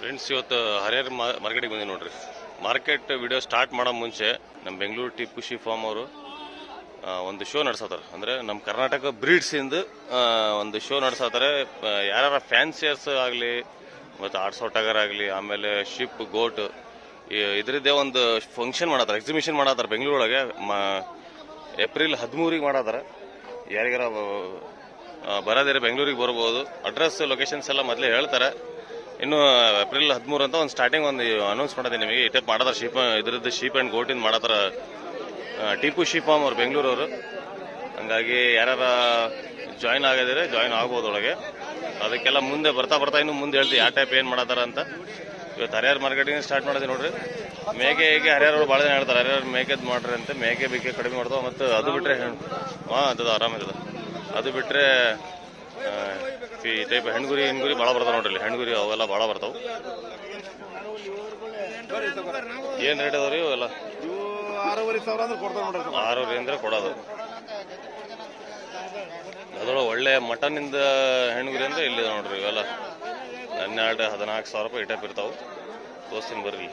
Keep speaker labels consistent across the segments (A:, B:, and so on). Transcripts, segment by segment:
A: Friends ಇವತ್ತು ಹರಿಹರ ಮಾರ್ಕೆಟಿಗೆ ಬಂದಿ ನೋಡ್ರಿ. ಮಾರ್ಕೆಟ್ ವಿಡಿಯೋ ಸ್ಟಾರ್ಟ್ ಮಾಡೋ ಮುಂಚೆ ನಮ್ಮ ಬೆಂಗಳೂರು ಟಿಪ್ಪು ಶಿ ಫಾರ್ಮ್ ಅವರು ಒಂದು ಶೋ ನಡೆಸತ್ತಾರೆ ಅಂದರೆ ನಮ್ಮ ಕರ್ನಾಟಕ ಬ್ರೀಡ್ಸ್ ಇಂದ ಒಂದು ಶೋ ನಡೆಸತ್ತಾರೆ ಯಾರ್ಯಾರ ಫ್ಯಾನ್ಸಿಯರ್ಸ್ ಆಗಲಿ, ಮತ್ತು ಆರ್ಟ್ಸ್ ಟಗರ್ ಆಗಲಿ, ಆಮೇಲೆ ಶಿಪ್ ಗೋಟ್ ಇದರದ್ದೇ ಒಂದು ಫಂಕ್ಷನ್ ಮಾಡತ್ತಾರ ಎಕ್ಸಿಬಿಷನ್ ಮಾಡತ್ತಾರ ಬೆಂಗಳೂರೊಳಗೆ ಏಪ್ರಿಲ್ ಹದಿಮೂರಿಗೆ ಮಾಡತ್ತಾರ ಯಾರಿಗಾರ ಬರೋದಿರ ಬೆಂಗಳೂರಿಗೆ ಬರ್ಬೋದು. ಅಡ್ರೆಸ್ ಲೊಕೇಶನ್ಸ್ ಎಲ್ಲ ಮೊದಲೇ ಹೇಳ್ತಾರೆ. ಇನ್ನು ಏಪ್ರಿಲ್ ಹದಿಮೂರು ಅಂತ ಒಂದು ಸ್ಟಾರ್ಟಿಂಗ್ ಒಂದು ಅನೌನ್ಸ್ ಮಾಡಿದೆ ನಿಮಗೆ. ಈ ಟೈಪ್ ಮಾಡತ್ತಾರ ಶೀಪ್ ಇದ್ರದ್ದು ಶೀಪ್ ಆ್ಯಂಡ್ ಗೋಟಿಂದ ಮಾಡತ್ತಾರ ಟೀಪು ಶೀಪ್ ಫಾರ್ಮ್ ಅವ್ರು ಬೆಂಗಳೂರವರು ಹಂಗಾಗಿ ಯಾರು ಜಾಯಿನ್ ಆಗದಿದ್ರೆ ಜಾಯಿನ್ ಒಳಗೆ. ಅದಕ್ಕೆಲ್ಲ ಮುಂದೆ ಬರ್ತಾ ಬರ್ತಾ ಇನ್ನು ಮುಂದೆ ಹೇಳ್ತೀವಿ ಯಾವ ಟೈಪ್ ಏನು ಮಾಡತ್ತಾರ ಅಂತ. ಇವತ್ತು ಹರಿಹರ ಮಾರ್ಕೆಟಿಂಗ್ ಸ್ಟಾರ್ಟ್ ಮಾಡಿದೆ ನೋಡ್ರಿ. ಮೇಕೆ ಹೇಗೆ ಹರಿಹರ ಭಾಳ ಜನ ಹೇಳ್ತಾರೆ ಹರಿಹರ ಮೇಕೆದ್ ಮಾಡ್ರಿ ಅಂತ. ಮೇಕೆ ಬೇಕೆ ಕಡಿಮೆ ಮಾಡ್ದು ಮತ್ತು ಅದು ಬಿಟ್ಟರೆ ಹಾಂ ಅದು ಆರಾಮಿದೆ ಅದು ಬಿಟ್ರೆ ಆ, ಈ ಟೈಪ್ ಹೆಣ್ಗುರಿ ಹೆಣ್ಗುರಿ ಭಾಳ ಬರ್ತಾವೆ ನೋಡ್ರಿ ಇಲ್ಲಿ. ಹೆಣ್ಗುರಿ ಅವೆಲ್ಲ ಭಾಳ ಬರ್ತಾವೆ. ಏನ್ ರೇಟ್ ಅದಾವ್ರಿ ಅವೆಲ್ಲ
B: ಆರೂರಿ ಅಂದ್ರೆ
A: ಕೊಡೋದು. ಅದ್ರೊಳಗೆ ಒಳ್ಳೆ ಮಟನ್ನಿಂದ ಹೆಣ್ಗುರಿ ಅಂದ್ರೆ ಇಲ್ಲಿ ನೋಡ್ರಿ ಇವೆಲ್ಲ. ಹನ್ನೆರಡು, ಹದಿನಾಲ್ಕು ಸಾವಿರ ರೂಪಾಯಿ ಟೈಪ್ ಇರ್ತಾವ. ತೋರಿಸ್ತೀನಿ ಬರ್ರಿ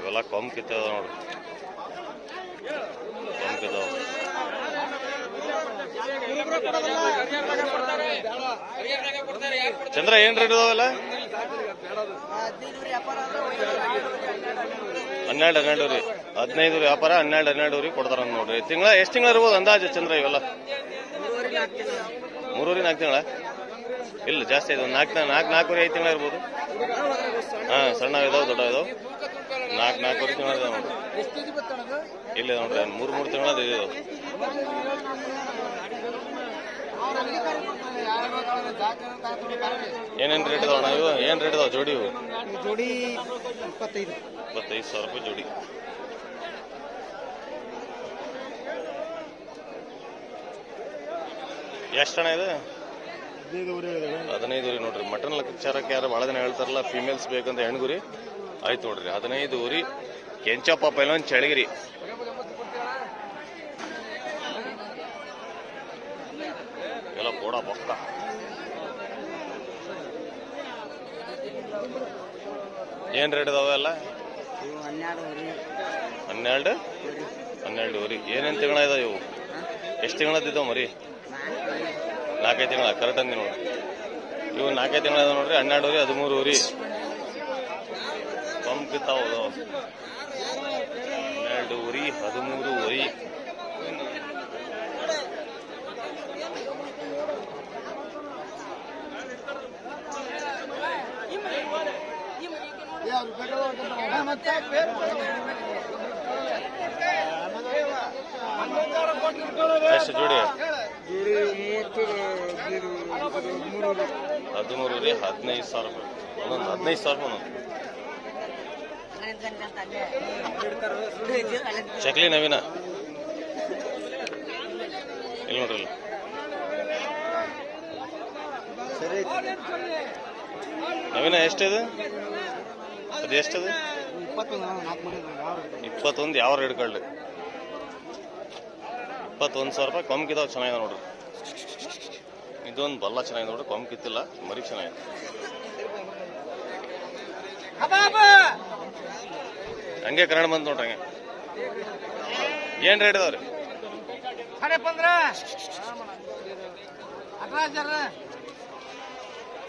A: ಇವೆಲ್ಲ ಕೊಂಬ್ ಕಿತ್ತದ ನೋಡ್ರಿ. ಕೊಂಬ್ ಕಿತ್ತವ. ಚಂದ್ರ ಏನ್ ರೇಟ್ ಇದಾವೆಲ್ಲ ಹನ್ನೆರಡು ಹನ್ನೆರಡು ರೀ. ಹದಿನೈದು ವ್ಯಾಪಾರ, ಹನ್ನೆರಡು ಹನ್ನೆರಡು ರೀ ಕೊಡ್ತಾರ ನೋಡ್ರಿ. ತಿಂಗಳ, ಎಷ್ಟು ತಿಂಗಳ ಇರ್ಬೋದು ಅಂದಾಜು ಚಂದ್ರ ಇವೆಲ್ಲ? ಮೂರೂರಿ ನಾಲ್ಕು ತಿಂಗಳ? ಇಲ್ಲ, ಜಾಸ್ತಿ ಇದಾವೆ ನಾಲ್ಕು ನಾಲ್ಕು ನಾಲ್ಕೂರಿ ಐದು ತಿಂಗಳ ಇರ್ಬೋದು. ಹಾ, ಸಣ್ಣ ಇದಾವೆ, ದೊಡ್ಡ ಇದಾವೆ. ನಾಲ್ಕು, ನಾಲ್ಕೂವರೆ ತಿಂಗಳ ಇದಾವೆ ನೋಡ್ರಿ. ಇಲ್ಲ ನೋಡ್ರಿ, ಮೂರು ಮೂರು ತಿಂಗಳ ಇದಾವೆ. ಏನೇನು ರೇಟ್ ಇದಾವಣ್ಣ ಇವು ಏನು ರೇಟ್ ಇದಾವೆ ಜೋಡಿ ಇವು?
B: ಜೋಡಿ ಇಪ್ಪತ್ತೈದು.
A: ಇಪ್ಪತ್ತೈದು ಸಾವಿರ ರೂಪಾಯಿ ಜೋಡಿ. ಎಷ್ಟು ಹಣ ಇದೆ? ಹದಿನೈದು ಉರಿ ನೋಡ್ರಿ. ಮಟನ್ ಲೆಕ್ಕಾಚಾರಕ್ಕೆ ಯಾರು ಭಾಳ ದಿನ ಹೇಳ್ತಾರಲ್ಲ ಫೀಮೇಲ್ಸ್ ಬೇಕಂತ ಹೆಣ್ಗುರಿ. ಆಯ್ತು ನೋಡ್ರಿ. ಹದಿನೈದು ಉರಿ ಕೆಂಚಪ್ಪ ಪೈಲೊಂದು ಚಳಿಗಿರಿ ಬೋಡ ಬೊಕ್ಕ ಏನ್ ರೇಟ್ ಇದಾವೆ ಎಲ್ಲ? ಹನ್ನೆರಡು? ಹನ್ನೆರಡು ಉರಿ. ಏನೇನು ತಿಂಗಳ ಇದಾವೆ ಇವು? ಎಷ್ಟು ತಿಂಗಳದಿದ್ದಾವೆ ಮರಿ? ನಾಲ್ಕೈದು ತಿಂಗಳ ಕರೆಕ್ಟ್ ಅಂದಿ ನೋಡಿ. ಇವು ನಾಲ್ಕೈದು ತಿಂಗಳ ಇದಾವೆ ನೋಡ್ರಿ, ಹನ್ನೆರಡು ಉರಿ, ಹದಿಮೂರು ಉರಿ. ಪಂಪ್ ಅದಾವ ಹನ್ನೆರಡು ಉರಿ, ಹದಿಮೂರು ಉರಿ. ಎಷ್ಟು ಜೋಡಿ ಹದಿಮೂರು ರೀ ಹದಿನೈದು ಸಾವಿರ ರೂಪಾಯಿ. ಒಂದೊಂದು ಹದಿನೈದು ಸಾವಿರ ರೂಪಾಯಿ ಚಕ್ಲಿ ನವೀನ. ಇಲ್ಲ ನೋಡ್ರಿ ನವೀನ ಎಷ್ಟಿದೆ? ಅದು ಎಷ್ಟದು?
B: ಇಪ್ಪತ್ತೊಂದು
A: ಯಾವ ರೇಟ್ ಕಳ್ಳಿ ಇಪ್ಪತ್ತೊಂದು ಸಾವಿರ ರೂಪಾಯಿ ಕಮ್ಮಿ ಕಿತ್ತಾವ ಚೆನ್ನಾಗಿದೆ ನೋಡ್ರಿ. ಇದೊಂದು ಬಲ್ಲ ಚೆನ್ನಾಗಿದೆ ನೋಡ್ರಿ ಕಮ್ಮಿ ಕಿತ್ತಿಲ್ಲ ಮರಿ ಚೆನ್ನಾಗಿದೆ. ಹಂಗೆ ಕನ್ನಡ ಬಂತು ನೋಡ್ರಿ ಹಂಗೆ. ಏನ್ ರೇಟ್ ಇದಾವ್ರಿ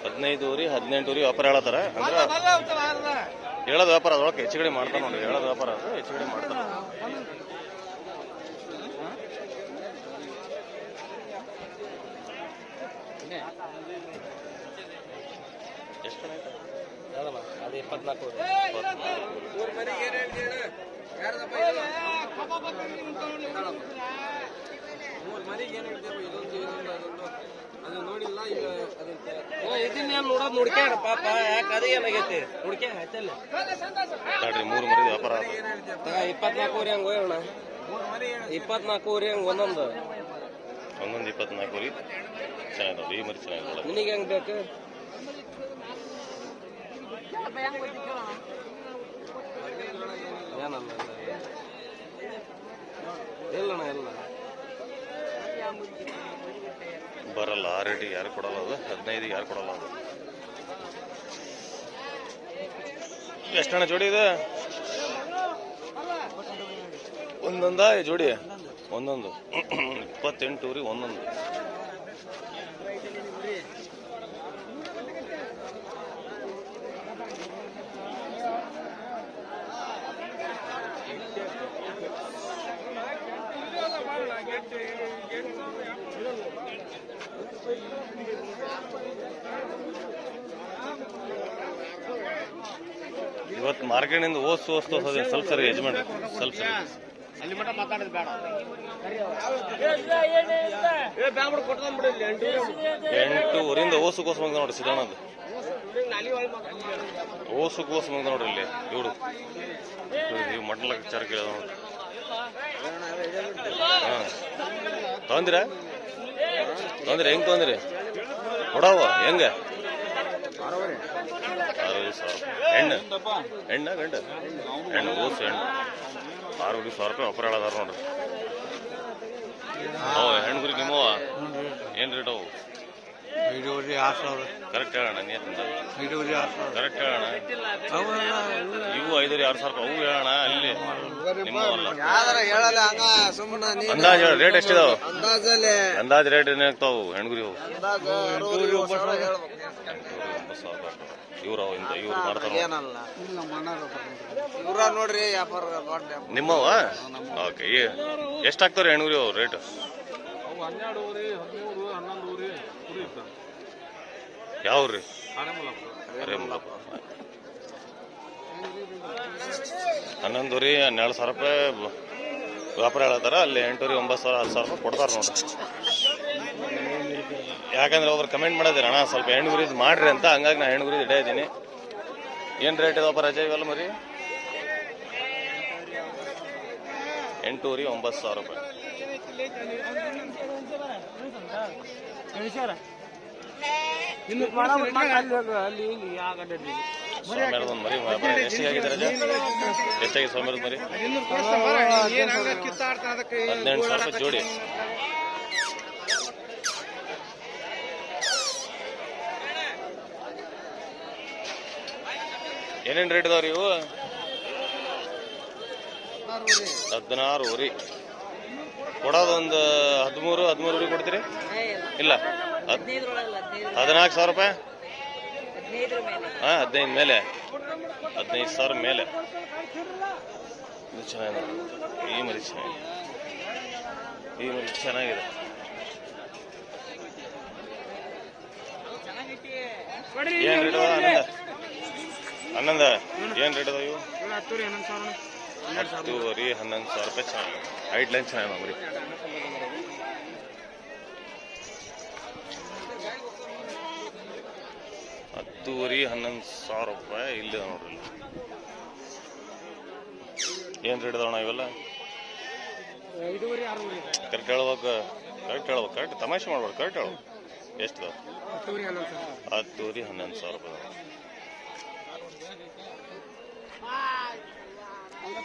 A: ಹದಿನೈದು ಊರಿ ಹದಿನೆಂಟು ಊರಿ ವ್ಯಾಪಾರ ಹೇಳತ್ತಾರ? ಅಂದ್ರೆ ಹೇಳೋದು ವ್ಯಾಪಾರ ಅದೊಳಗೆ ಹೆಚ್ಚು ಕಡಿಮೆ ಮಾಡ್ತಾನೆ ನೋಡಿ ಹೇಳೋದು ವ್ಯಾಪಾರ ಅದು ಹೆಚ್ಚು ಕಡಿಮೆ ಮಾಡ್ತಾರ. ಎಷ್ಟು ಕಡೆ ಆಯ್ತು?
B: ಇಪ್ಪತ್ನಾಲ್ಕು ಇದನ್ನೇನು ನೋಡೋದು ನೋಡ್ಕ್ಯಾಡ ಪಾಪ? ಯಾಕೆ ಅದೇ ಏನಾಗೈತಿ? ನೋಡ್ಕ್ಯಾ ಹಚ್ಚಲ್ಲ
A: ನೋಡ್ರಿ ಮೂರು ಮರಿ ವ್ಯಾಪಾರ ಅದು
B: ಇಪ್ಪತ್ನಾಲ್ಕೂವರೆ ಹಂಗೆ ಹೋಯೋಣ ಇಪ್ಪತ್ನಾಲ್ಕೂವರೆ ಹಂಗೆ ಒಂದೊಂದು.
A: ಒಂದೊಂದು ಇಪ್ಪತ್ನಾಲ್ಕು ಊರಿ. ಈ ಮರಿ ಚೆನ್ನಾಗಿದೆ ನೋಡ
B: ನಿನಗೆ ಹೆಂಗೆ ಬೇಕು? ಏನಲ್ಲ ಇಲ್ಲ. ಇಲ್ಲ.
A: ಬರಲ್ಲ, ಆ ರೇಟಿಗೆ ಯಾರು ಕೊಡಲ್ಲ ಅದು? ಹದಿನೈದು ಯಾರು ಕೊಡಲ್ಲ ಅದು? ಎಷ್ಟಣ್ಣ ಜೋಡಿ ಇದೆ? ಒಂದೊಂದ ಜೋಡಿ? ಒಂದೊಂದು. ಇಪ್ಪತ್ತೆಂಟು ರೀ, ಒಂದೊಂದು. ಇವತ್ತು ಮಾರ್ಕೆಟಿಂದ ಓಸ್ ಓಸ್ ತೋರ್ಸೋದು ಸ್ವಲ್ಪ ಸರಿ ಯಜಮಾನ್ ಸ್ವಲ್ಪ ಸರಿ.
B: ಅಲ್ಲಿ ಮಾತಾಡೋದು ಬೇಡ. ಎಂಟು
A: ಊರಿಂದ ಓಸು ಕೋಸ ಬಂದ ನೋಡ್ರಿ ಸಿದ್ದಣ್ಣದು ಓಸು ಕೋಸ ಬಂದ ನೋಡ್ರಿ ಇಲ್ಲಿ ಇವಡು ನೀವು ಮಟ್ಲ ಚಾರ ಕೇಳ ನೋಡ್ರಿ. ಹಾ. ತೊಂದಿರ ತೊಂದ್ರೆ ಹೆಂಗ್ ತೊಂದ್ರಿ ಕೊಡವ? ಹೆಂಗ? ಅರವತ್ತು ಸಾವಿರ ಹೆಣ್ಣು ಹೆಣ್ಣ ಗಂಡ ಹೆಣ್ಣು ಓಸು ಹೆಣ್ಣು ಆರು ಸಾವಿರ ರೂಪಾಯಿ ಒಬ್ಬರು ಹೇಳದಾರ ನೋಡ್ರಿ ಅವ ಹೆಣ್ಣು ಗುರಿ ನಿಮ್ಮವ ಏನ್ ರೇಟ್ ಅವು
C: ಐದೂವರೆ
A: ಕರೆಕ್ಟ್ ಹೇಳೋಣ
C: ಐದೂವರೆ
A: ಕರೆಕ್ಟ್ ಇವು ಐದೂರಿ ಆರು ಸಾವಿರ ಅವು ಹೇಳೋಣ ಅಲ್ಲಿ
C: ಸುಮ್ಮನೆ ನೀ
A: ಅಂದಾಜ್ ಹೇಳ ರೇಟ್ ಎಷ್ಟಿದಾವ ಅಂದಾಜ್ ರೇಟ್ ಏನಾಗ್ತಾವು ಹೆಣ್ಗುರಿ ಅವು
C: ಅಂದಾಜ
A: ಒಂಬತ್ತು ಸಾವಿರ ಇವ್ರು ಇವ್ರು ಮಾಡ್ತಾರ
C: ಏನಲ್ಲ ಇವ್ರ ನೋಡ್ರಿ ವ್ಯಾಪಾರ ದೊಡ್ಡ ವ್ಯಾಪಾರ.
A: ನಿಮ್ಮವ ಓಕೆ ಹೆಣ್ಗುರಿ ಅವು ರೇಟ್
B: ಅವು ಹದಿಮೂರು ಕುರಿ
A: ಅರೇ ಮುಲ್ಲಪ್ಪ ಹನ್ನೆರಡು ಸಾವಿರ ರೂಪಾಯಿ ವ್ಯಾಪಾರ ಹೇಳತ್ತಾರ ಅಲ್ಲಿ ಎಂಟೂವರೆ ಒಂಬತ್ತು ಸಾವಿರ ಹತ್ತು ಸಾವಿರ ರೂಪಾಯಿ ಕೊಡ್ತಾರ ನೋಡ್ರಿ. ಯಾಕಂದ್ರೆ ಒಬ್ರು ಕಮೆಂಟ್ ಮಾಡಿದ್ರೆ ಅಣ್ಣ ಸ್ವಲ್ಪ ಹೆಣ್ಗುರಿದ್ ಮಾಡ್ರಿ ಅಂತ ಹಂಗಾಗಿ ನಾ ಹೆಣ್ಗುರಿದ್ ಇಡೇ ಇದ್ದೀನಿ ಏನು ರೇಟ್ ಇದಾವಪ್ಪ ರಜೆ ಇವೆಲ್ಲ ಮರಿ ಎಂಟೂರಿ ಒಂಬತ್ತು ಸಾವಿರ ರೂಪಾಯಿ ಸೋಮ್ಯಾರದ ಮರಿ ರಜೆ ಎಷ್ಟಾಗಿದೆ ಸೋಮ್ಯಾರದ ಮರಿ ಹದಿನೆಂಟು ಸಾವಿರ ರೂಪಾಯಿ ಜೋಡಿ ಏನೇನು ರೇಟ್ ಇದಾವ್ರಿ ಇವು? ಹದಿನಾರು ಉರಿ ಕೊಡೋದೊಂದು ಹದಿಮೂರು ಹದಿಮೂರು ಕೊಡ್ತೀರಿ? ಇಲ್ಲ. ಹದ್- ಹದಿನಾಲ್ಕು ಸಾವಿರ ರೂಪಾಯಿ? ಹಾಂ, ಹದಿನೈದು ಮೇಲೆ. ಹದಿನೈದು ಸಾವಿರ ಮೇಲೆ. ಚೆನ್ನಾಗಿದೆ. ಈ ಮರಿ ಚೆನ್ನಾಗಿದೆ. ಈ ಮರಿ ಚೆನ್ನಾಗಿದೆ. ಏನು ರೇಟ್ ಅದ ಹನ್ನೊಂದ. ಏನು ರೇಟ್ ಅದಾವ ಇವು? ಹತ್ತುವರೆ, ಹನ್ನೊಂದು ಸಾವಿರ ರೂಪಾಯಿ ಚೆನ್ನಾಗಿ ಹೈಟ್ ಲೈನ್ ಚೆನ್ನಾಗಿ ಮರಿ ಹತ್ತುವರೆ, ಹನ್ನೊಂದು ಸಾವಿರ ರೂಪಾಯಿ ಇಲ್ಲಿ ನೋಡ್ರಿ ಏನು ರೇಟ್ ಅದಾವಣ ಇವೆಲ್ಲ? ಕರೆಕ್ಟ್ ಹೇಳ್ಬೇಕು ಕರೆಕ್ಟ್ ಹೇಳ್ಬೇಕು ಕರೆಕ್ಟ್ ತಮಾಷೆ ಮಾಡ್ಬೇಡ ಕರೆಕ್ಟ್ ಹೇಳ್ಬೇಕು. ಎಷ್ಟು
B: ಹತ್ತುವರೆ, ಹನ್ನೊಂದು ಸಾವಿರ
A: ರೂಪಾಯಿ ಅದಾವ. ಸ್ವಲ್ಪ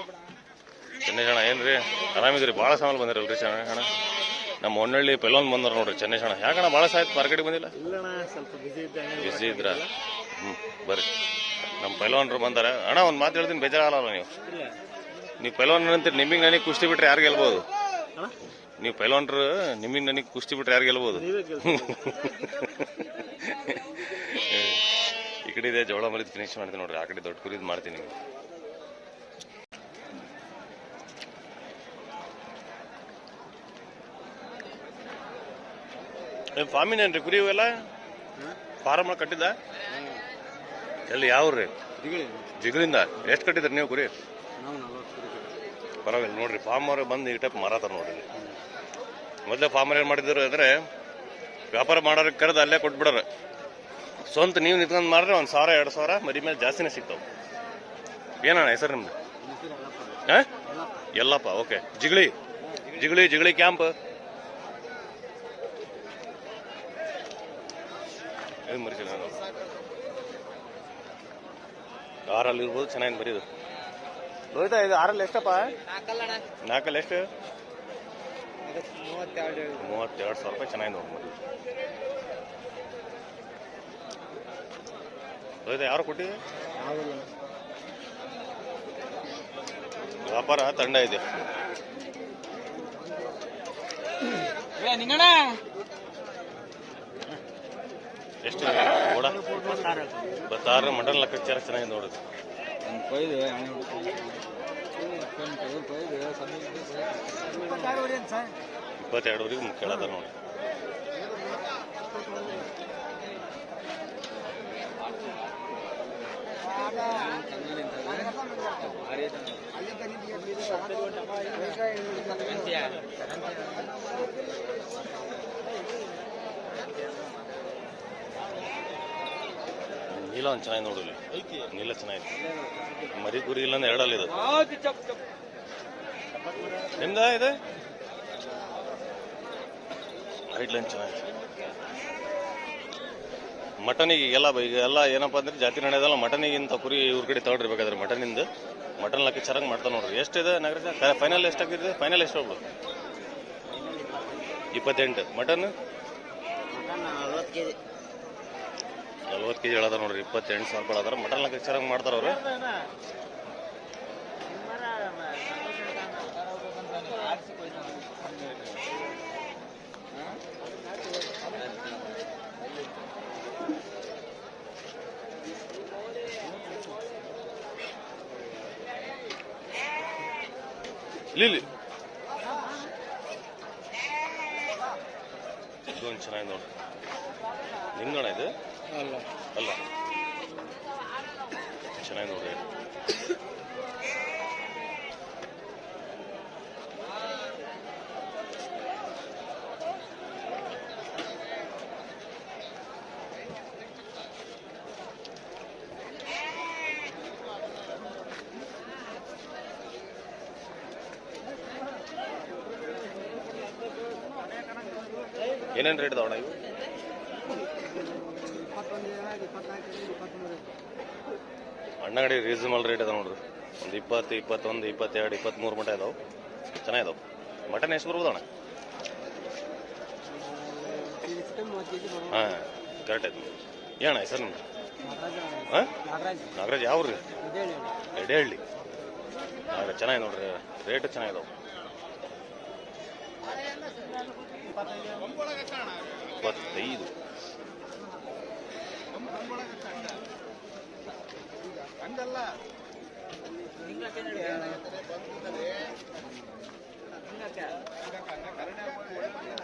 A: ಈ ರೀ ಆರಾಮಿದ್ರಿ ಭಾಳ ಸಾಮಾನು ಬಂದಿರಲ್ರಿ ಚೆನ್ನಾಗಿ ಹಣ ನಮ್ಮ ಹೊನ್ನಳ್ಳಿ ಪೆಲೋನ್ ಬಂದ್ರ ನೋಡ್ರಿ ಚೆನ್ನೈ ಜನ ಯಾಕಣ್ಣ ಭಾಳ ಸಾಯ್ತು ಮಾರ್ಕೆಟಿಗೆ ಬಂದಿಲ್ಲ?
C: ಬಿಸಿ
A: ಇದ್ರ? ಹ್ಞೂ ಬರ್ರಿ. ನಮ್ಮ ಪೈಲವಾನ್ರು ಬಂದಾರ. ಅಣ್ಣ, ಒಂದು ಮಾತು ಹೇಳ್ತೀನಿ, ಬೇಜಾರಾಗಲ್ಲ ನೀವು. ನೀವು ಪೈಲವಾನ್ ಅಂತೀರಿ ನಿಮಗೆ ನನಗೆ ಕುಸ್ತಿ ಬಿಟ್ರೆ ಯಾರು ಗೆಲ್ಬೋದು? ನೀವು ಪೈಲವಾನ್ರು ನಿಮಗೆ ನನಗೆ ಕುಸ್ತಿ ಬಿಟ್ರೆ ಯಾರು ಗೆಲ್ಬೋದು? ಈ ಕಡೆ ಇದೆ, ಜೋಳ ಮರಿದ್ ಫಿನಿಶ್ ಮಾಡ್ತೀನಿ ನೋಡ್ರಿ. ಆ ಕಡೆ ದೊಡ್ಡ ಕುರಿದು ಮಾಡ್ತೀನಿ ಫಾರ್ಮಿನೇನ್ರಿ ಕುರಿ ಇವೆಲ್ಲ? ಫಾರಮ್ ಕಟ್ಟಿದ್ದ? ಎಲ್ಲಿ ಯಾವ್ರಿ ಜಿಗಳಿಂದ? ಎಷ್ಟು ಕಟ್ಟಿದ್ರಿ ನೀವು ಕುರಿ? ಪರವಾಗಿಲ್ಲ ನೋಡ್ರಿ ಫಾರ್ಮ್ ಅವ್ರೆ ಬಂದು ಈ ಟೈಪ್ ಮಾರಾತಾರ ನೋಡ್ರಿ. ಮೊದಲೇ ಫಾರ್ಮರ್ ಏನು ಮಾಡಿದ್ರು ಅಂದ್ರೆ ವ್ಯಾಪಾರ ಮಾಡೋರಿಗೆ ಕರೆದು ಅಲ್ಲೇ ಕೊಟ್ಬಿಡೋರು. ಸ್ವಂತ ನೀವು ನಿಂತ್ಕೊಂಡು ಮಾಡ್ರೆ ಒಂದು ಸಾವಿರ ಎರಡು ಸಾವಿರ ಮರಿ ಮೇಲೆ ಜಾಸ್ತಿನೇ ಸಿಗ್ತಾವೆ. ಏನಣ್ಣ ಹೆಸರು ನಿಮ್ದು? ಹಾ? ಎಲ್ಲಪ್ಪ ಓಕೆ. ಜಿಗಳಿ. ಜಿಗಳಿ. ಜಿಗಳಿ ಕ್ಯಾಂಪ್ ಇದು ಮರಿ ಚೆನ್ನಾಗಿ ಆರಲ್ಲಿ ಇರ್ಬೋದು ಚೆನ್ನಾಗಿ ಬರೀದು ರೋಹಿತ ಇದು ಆರಲ್ಲಿ ಎಷ್ಟಪ್ಪ? ನಾಲ್ಕಲ್ಲಿ ಎಷ್ಟು?
C: ಮೂವತ್ತೆರಡು
A: ಸಾವಿರ ರೂಪಾಯಿ ಚೆನ್ನಾಗಿ ನೋಡ್ಬೋದು ಮರಿ. ರೋಹಿತ ಯಾರು ಕೊಟ್ಟಿ ವ್ಯಾಪಾರ ತಂಡ ಇದೆ.
B: ನಿಂಗಣ
A: ಎಷ್ಟು ಓಡ ಇಪ್ಪತ್ತಾರು ಮಟನ್ ಲೆಕ್ಕಾಚಾರ ಚೆನ್ನಾಗಿ ನೋಡುದು ಇಪ್ಪತ್ತೆರಡುವರೆಗೆ ಕೇಳತ್ತಾರ ನೋಡಿ. ನೀಲ ಒಂದು ಚೆನ್ನಾಗಿ ನೋಡಲಿ ನೀಲ ಚೆನ್ನಾಗಿದೆ ಮರಿ ಕುರಿ ಇಲ್ಲ ಅಂದ್ರೆ ಎರಡಲ್ಲಿ ಇದು. ನಿಮ್ದ ಇದೆ? ಹೈಟ್ ಲೈನ್ ಚೆನ್ನಾಗಿದೆ ಮಟನಿಗೆ ಎಲ್ಲ ಈಗ ಎಲ್ಲ ಏನಪ್ಪ ಅಂದ್ರೆ ಜಾತಿ ನಡೆಯೋದಲ್ಲ ಮಟನಿಗಿಂತ ಕುರಿ ಇವ್ರ ಕಡೆ ತಗೊಂಡಿರ್ಬೇಕಾದ್ರೆ ಮಟನಿಂದ. ಮಟನ್ ಹಾಕಿ ಚೆನ್ನಾಗಿ ಮಾಡ್ತಾ ನೋಡ್ರಿ. ಎಷ್ಟಿದೆ ನಗರ ಫೈನಲ್ ಎಷ್ಟಾಗಿದೆ ಫೈನಲ್ ಎಷ್ಟು ಹೋಗ್ಬೋದು ಇಪ್ಪತ್ತೆಂಟು. ಮಟನ್?
C: ನಲ್ವತ್ತು ಕೆ ಜಿ
A: ಹೇಳದ ನೋಡ್ರಿ, ಇಪ್ಪತ್ತೆಂಟು ಸಾವಿರ ರೂಪಾಯಿ ಅದಾರ ಮಟನ್ ಲಕ್ಕ ಚೆನ್ನಾಗಿ ಮಾಡ್ತಾರ ಅವ್ರು. ಲಿಲಿ ಇದೊಂದು ಚೆನ್ನಾಗಿ ನೋಡ್ರಿ. ನಿಮ್ದಣ ಇದು.
C: ಅಲ್ಲ.
A: ಅಲ್ಲ. ಚೆನ್ನಾಗಿ ನೋಡ್ರಿ ಏನೇನು ರೇಟ್ ಅದಾವಣ ಇವು? ಅಣ್ಣಗಡಿ ರೀಸನಬಲ್ ರೇಟ್ ಅದ ನೋಡ್ರಿ. ಒಂದು ಇಪ್ಪತ್ತು, ಇಪ್ಪತ್ತೊಂದು, ಇಪ್ಪತ್ತೆರಡು ಇಪ್ಪತ್ತ್ಮೂರು ಮಟ ಇದಾವೆ. ಚೆನ್ನಾಗಿದಾವೆ. ಮಟನ್ ಎಷ್ಟು ಬರ್ಬೋದು ಅಣ್ಣ ಹಾಂ ಕರೆಕ್ಟ್ ಆಯ್ತು ಏನಣ್ಣ ಹೆಸರು ನಿಮ್ದು? ಹಾಂ? ನಾಗರಾಜ್. ಯಾವ ರೀ ಎಡೆಹಳ್ಳಿ. ನಾಗರಾಜ್ ಚೆನ್ನಾಗಿ ನೋಡ್ರಿ ರೇಟ್ ಚೆನ್ನಾಗಿದಾವೆ. ಇಪ್ಪತ್ತೈದು.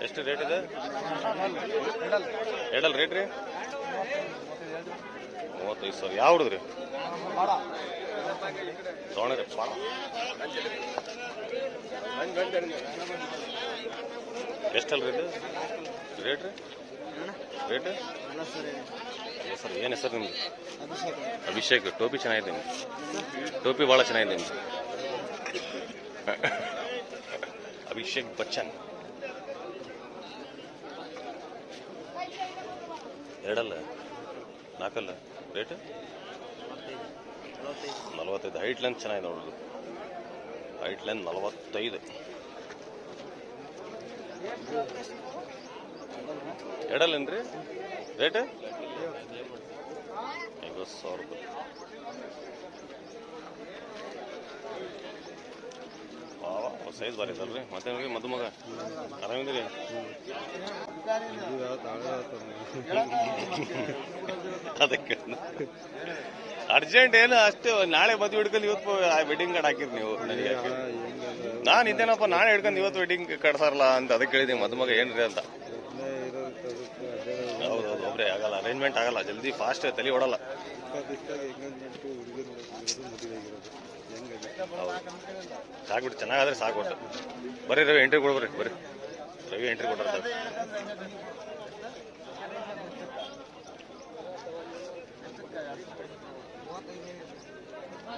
A: ಎಷ್ಟು ರೇಟ್ ಇದೆ? ಹೇಳಲ್ ರೇಟ್ ರೀ? ಮೂವತ್ತೈದು ಸಾವಿರ. ಯಾವ ಹುಡುಗ್ರಿ ತೊಗೊಂಡ್ರಿ ಪಾಡ ಎಷ್ಟಲ್ರಿ ಇದು ರೇಟ್? ರೀ? ರೇಟ್? ಸರ್, ಏನು ಹೆಸರು ನಿಮ್ದು? ಅಭಿಷೇಕ್, ಟೋಪಿ ಚೆನ್ನಾಗಿದೆ ನಿಮ್ಮ ಟೋಪಿ ಭಾಳ ಚೆನ್ನಾಗಿದೆ ನಿಮ್ಮ ಅಭಿಷೇಕ್ ಬಚ್ಚನ್. ಎರಡಲ್ಲ? ನಾಲ್ಕಲ್ಲ? ರೇಟ್ ನಲವತ್ತೈದು. ಹೈಟ್ ಲೆಂತ್ ಚೆನ್ನಾಗಿದೆ ನೋಡೋದು ಹೈಟ್ ಲೆಂತ್ ನಲವತ್ತೈದು. ಎರಡಲ್ಲೇನ್ರಿ? ರೇಟ್ ಐವತ್ತು ಸಾವಿರ ರೂಪಾಯಿ. ಸೈಜ್ ಬಾರಿ ಐತಲ್ರಿ ಮತ್ತೆ ಮದುಮಗ ಆರಾಮಿದ್ರಿ ಅದಕ್ಕೆ ಅರ್ಜೆಂಟ್ ಏನು ಅಷ್ಟು, ನಾಳೆ ಮದುವೆ ಹಿಡ್ಕೊಂಡು ಇವತ್ತು ವೆಡ್ಡಿಂಗ್ ಕಾರ್ಡ್ ಹಾಕಿರಿ ನೀವು. ನಾನು ಇದ್ದೇನಪ್ಪ, ನಾಳೆ ಹಿಡ್ಕೊಂಡು ಇವತ್ತು ವೆಡ್ಡಿಂಗ್ ಕಟ್ಸಾರಲ್ಲ ಅಂತ ಅದಕ್ಕೆ ಕೇಳಿದೆ ಮದುಮಗ ಏನ್ರಿ ಅಂತ. ಹೌದೌದು ಒಬ್ರೆ ಆಗಲ್ಲ. ಅರೇಂಜ್ಮೆಂಟ್ ಆಗಲ್ಲ. ಜಲ್ದಿ ಫಾಸ್ಟ್ ತಲೆ ಓಡಲ್ಲ. ಸಾಕ್ಬಿಟ್ಟು ಚೆನ್ನಾಗಾದ್ರೆ ಸಾಕು ಒಟ್ಟು. ಬರ್ರಿ, ರವಿ ಎಂಟ್ರಿ ಕೊಡ್ಬರ್ರಿ ಬರ್ರಿ ರವಿ ಎಂಟ್ರಿ ಕೊಟ್ಟಿರ್ತಾರೆ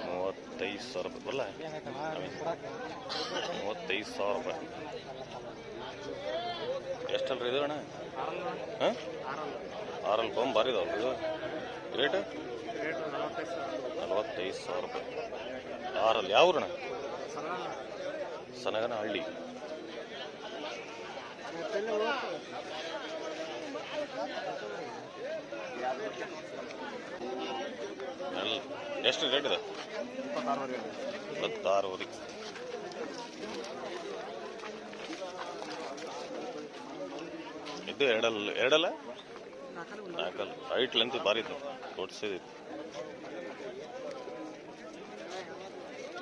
A: ಮೂವತ್ತೈದು ಸಾವಿರ ರೂಪಾಯಿ. ಬರಲ್ಲ ಮೂವತ್ತೈದು ಸಾವಿರ ರೂಪಾಯಿ. ಎಷ್ಟಲ್ರಿ ಇದು ಅಣ್ಣ? ಹಾಂ? ಎಲ್ ಪಂಪ್ ಭಾರಿ ಇದಾವಲ್ಲ ಇದು. ರೇಟ್ ನಲವತ್ತೈದು ಸಾವಿರ ರೂಪಾಯಿ. ಆರಲ್ಲಿ ಯಾವ ಊರಣ್ಣ? ಸನಗನ ಹಳ್ಳಿ. ಎಷ್ಟು ರೇಟ್ ಇದೆ? ಇಪ್ಪತ್ತಾರೂವರೆ. ಇದು ಎರಡಲ್ಲ ಎರಡಲ್ಲ? ನಾಲ್ಕಲ್ಲ. ಹೈಟ್ ಲೆಂತ್ ಭಾರಿ ಇತ್ತು. ತೋರಿಸಿದ್ದು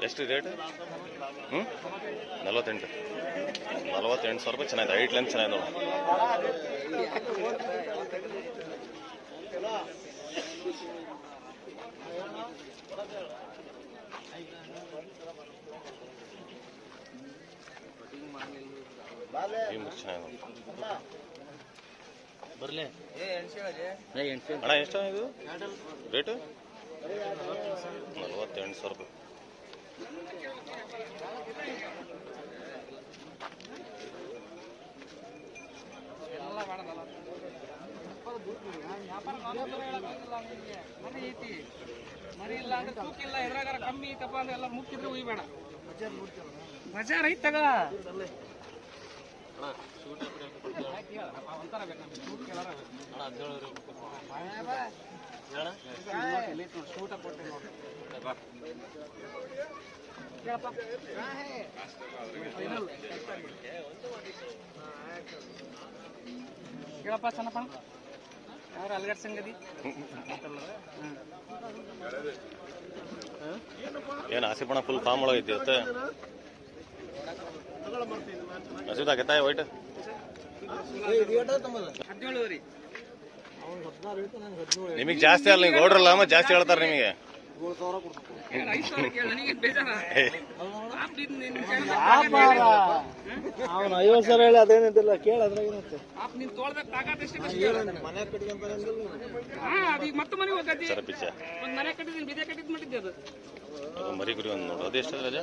A: ಎಷ್ಟು ರೇಟ್ ಹ್ಞೂ ನಲ್ವತ್ತೆಂಟು. ನಲವತ್ತೆಂಟು ಸಾವಿರ ರೂಪಾಯಿ ಚೆನ್ನಾಗಿದೆ. ಹೈಟ್ ಲೆಂತ್ ಚೆನ್ನಾಗಿದೆ ನೋಡಿ. ಈ.
B: ಬರ್ಲಿ.
A: ಅಣ್ಣ ಎಷ್ಟು ಇದು. ರೇಟು ನಲ್ವತ್ತೆಂಟು ಸಾವಿರ. ರೂಪಾಯಿ
B: ಮರಿ ಇಲ್ಲ ಅಂದ್ರೆ ತೂಕ ಇಲ್ಲ ಎದ್ರಾಗಾರ ಕಮ್ಮಿ ಐತಪ್ಪ ಅಂದ್ರೆ ಎಲ್ಲ ಮುಕ್ಕಿದ್ರೆ ಉಯ್ಬೇಡ ಬಜಾರ್ ಐತಗ ತಗ ಕೇಳಪ್ಪ ಚೆನ್ನಪ್ಪ ಯಾರು ಅಲ್ಗಡ್ ಸಂಗದಿ
A: ಏನು ಹಸಿಪಣ ಫುಲ್ ಫಾರ್ಮ್ ಒಳಗೈತಿ ಇವತ್ತು ಹಸಿದಾಗೈತಾ ವೈಟ್ ನಿಮಗೆ ಜಾಸ್ತಿ ಅಲ್ಲ ನೀವು ಗೌಡ್ರಲ್ಲ ಅಮ್ಮ ಜಾಸ್ತಿ ಹೇಳ್ತಾರೆ ನಿಮಗೆ.
C: ಅವನು ಐವತ್ತು ಸಾವಿರ ಹೇಳಿ ಅದೇನಿದ್ದಿಲ್ಲ ಕೇಳ
A: ಪಿಚ್ಚ
B: ಒಂದ್ ಮನೆ ಕಟ್ಟಿದ್ದೀನಿ ಬಿದೆ ಕಟ್ಟಿದ್ ಮಾಡಿದ್ದೆ ಅದು
A: ಅದು ಮರಿ ಗುರಿ ಒಂದು ನೋಡು. ಅದು ಎಷ್ಟು ರಜಾ?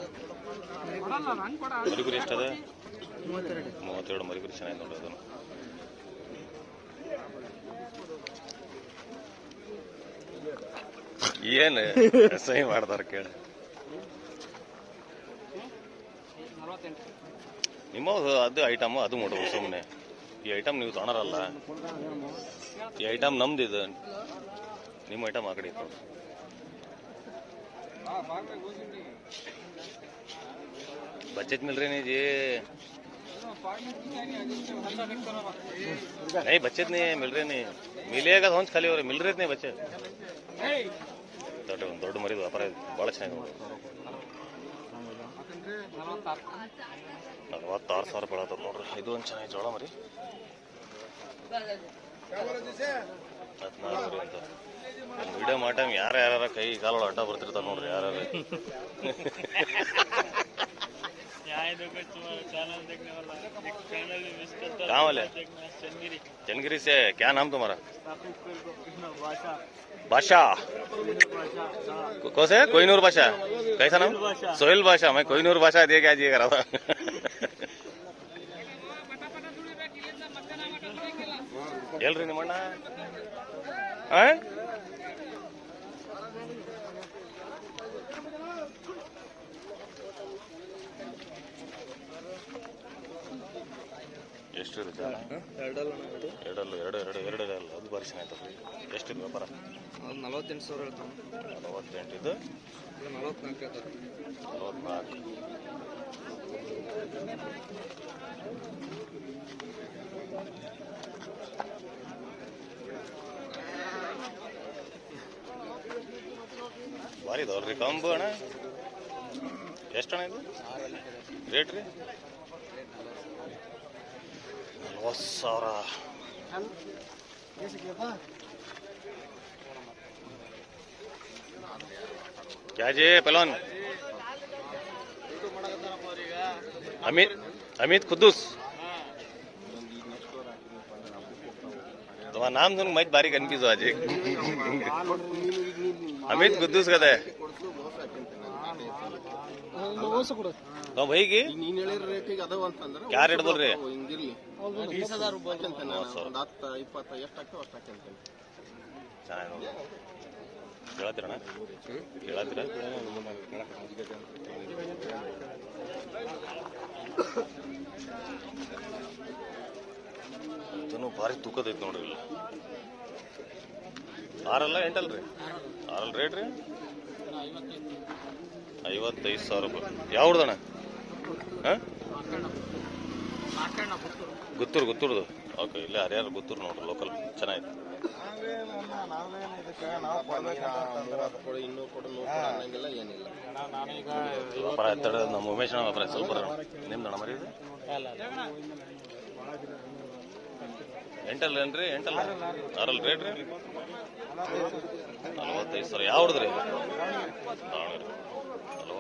B: ಕೊಡಲ್ಲ ಹಂಗ್ ಕೊಡ.
A: ಮರಿ ಗುರಿ ಎಷ್ಟದ? ಮೂವತ್ತೆರಡು ಮರಿಕರು ಚೆನ್ನಾಗಿ ನೋಡಿ ಅದನ್ನು. ಏನು ಸಹಿ ಮಾಡ್ತಾರ ಕೇಳಿ. ನಿಮ್ಮ ಅದು ಐಟಮ್ ಅದು ಮಾಡೋದು ಸುಮ್ಮನೆ ಈ ಐಟಮ್ ನೀವು ತೊಗೊಳರಲ್ಲ ಈ ಐಟಮ್ ನಮ್ದು ಇದು. ನಿಮ್ಮ ಐಟಮ್ ಆ ಕಡೆ ಇತ್ತು. ಬಜೆಟ್ ಮಿಲ್ರಿ ನೀ नहीं जी नहीं बचत नहीं है मिल रहे नहीं मिलेगा तो खाली हो रहे मिल रहे नहीं बच्चे ದೊಡ್ಡ ಒಂದು ದೊಡ್ಡ ಮರಿದು ವ್ಯಾಪಾರ ಇದೆ ಭಾಳ ಚೆನ್ನಾಗಿದೆ ನಲವತ್ತಾರು ಸಾವಿರ ಬೀಳತ್ತದ ನೋಡ್ರಿ ಇದು ಒಂದು ಚೆನ್ನಾಗಿ ಜೋಳ ಮರಿ ಹದಿನಾರು ಮರಿ ಅಂತ ವಿಡಿಯೋ ಮಾಡಮ್ ಯಾರ ಯಾರ ಕೈ ಕಾಲ ಅಡ್ಡ ಬರ್ತಿರ್ತಾರ ನೋಡ್ರಿ ಯಾರು कहाँ वाले चंदगिरी से क्या नाम तुम्हारा बादशाह को- कौन से कोहिनूर बादशाह कैसा नाम सोहेल बादशाह मैं कोहिनूर बादशाह दे के आज ये करा था ಎಲ್ರಿ ನಿಮ್ಮಣ್ಣ ಎಷ್ಟು ಇರುತ್ತೆ ಎರಡಲ್ಲ ಎರಡು. ಎರಡು ಎರಡು ಅಲ್ಲ ಅದು ಭಾರಿ ಚೆನ್ನಾಯ್ತದೆ ಎಷ್ಟಿದೆ ವ್ಯಾಪಾರ?
C: ನಲವತ್ತೆಂಟು ಸಾವಿರ ಹೇಳ್ತಾನೆ.
A: ನಲವತ್ತೆಂಟು ಇದು?
C: ನಲವತ್ನಾಲ್ಕು ಹೇಳ್ತಾರೆ.
A: ನಲವತ್ನಾಲ್ಕು. ಭಾರಿ ಇದಾವಲ್ರಿ ಕಂಬು ಅಣ್ಣ. ಎಷ್ಟು ಅಣ್ಣ ಇದು? ರೇಟ್ ರೀ? ನಲ್ವತ್ತು ಸಾವಿರ क्या जी पहलवान अमित अमित खुद्दूस ಅವ नाम सुन मैं बारी कन्फ्यूज हो आज अमित गुद्दूस कदा ನಾವ್ ಬೈಗಿ
D: ನೀನ್ ಹೇಳಿದ ರೇಟಿಗೆ ಅದಾವ ಅಂತಂದ್ರ
A: ಇದನ್ನು ಭಾರಿ ತೂಕದೈತಿ ನೋಡ್ರಿ ಇಲ್ಲಿ. ಆರಲ್ಲ ಎಂಟಲ್ರಿ? ಆರಲ್ ರೇಟ್ ರೀ? ಐವತ್ತೈದು ಸಾವಿರ ರೂಪಾಯಿ. ಯಾವ್ದಣ್ಣ ಗುತ್ತೂರು, ಗುತ್ತೂರ್ದು. ಓಕೆ ಇಲ್ಲೇ ಹರಿಯಾರ ಗುತ್ತೂರು ನೋಡ್ರಿ ಲೋಕಲ್ ಚೆನ್ನಾಗಿದೆ. ನಮ್ಮ ಉಮೇಶ್ ವ್ಯಾಪಾರ ಸ್ವಲ್ಪ ನಿಮ್ದು ಅಣ್ಣ ಎಂಟಲ್ಲ ಏನ್ರಿ? ಎಂಟಲ್ಲ? ಆರಲ್ ರೇಟ್ ರೀ? ನಲ್ವತ್ತೈದು ಸಾವಿರ. ಯಾವ್ದ್ರಿ?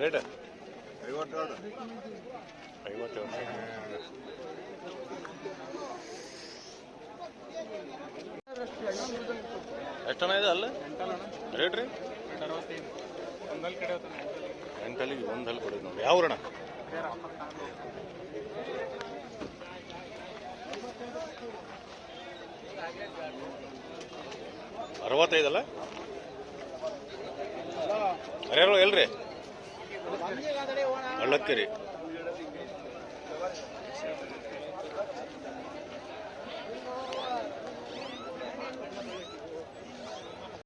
A: ರೇಟ್ ಐವತ್ತೇಳು ಎಷ್ಟನ ಇದೆ ಅಲ್ಲ ರೇಟ್ ರೀ ಎಂಟಲ್ಲಿಗೆ ಒಂದು ಹಲ್ಲಿ ಕೊಡೋದು ನೋಡಿ ಯಾವ ಅರವತ್ತೈದಲ್ಲ ಅರೆ ಎಲ್ರಿ ಹಳ್ಳಕ್ಕಿರಿ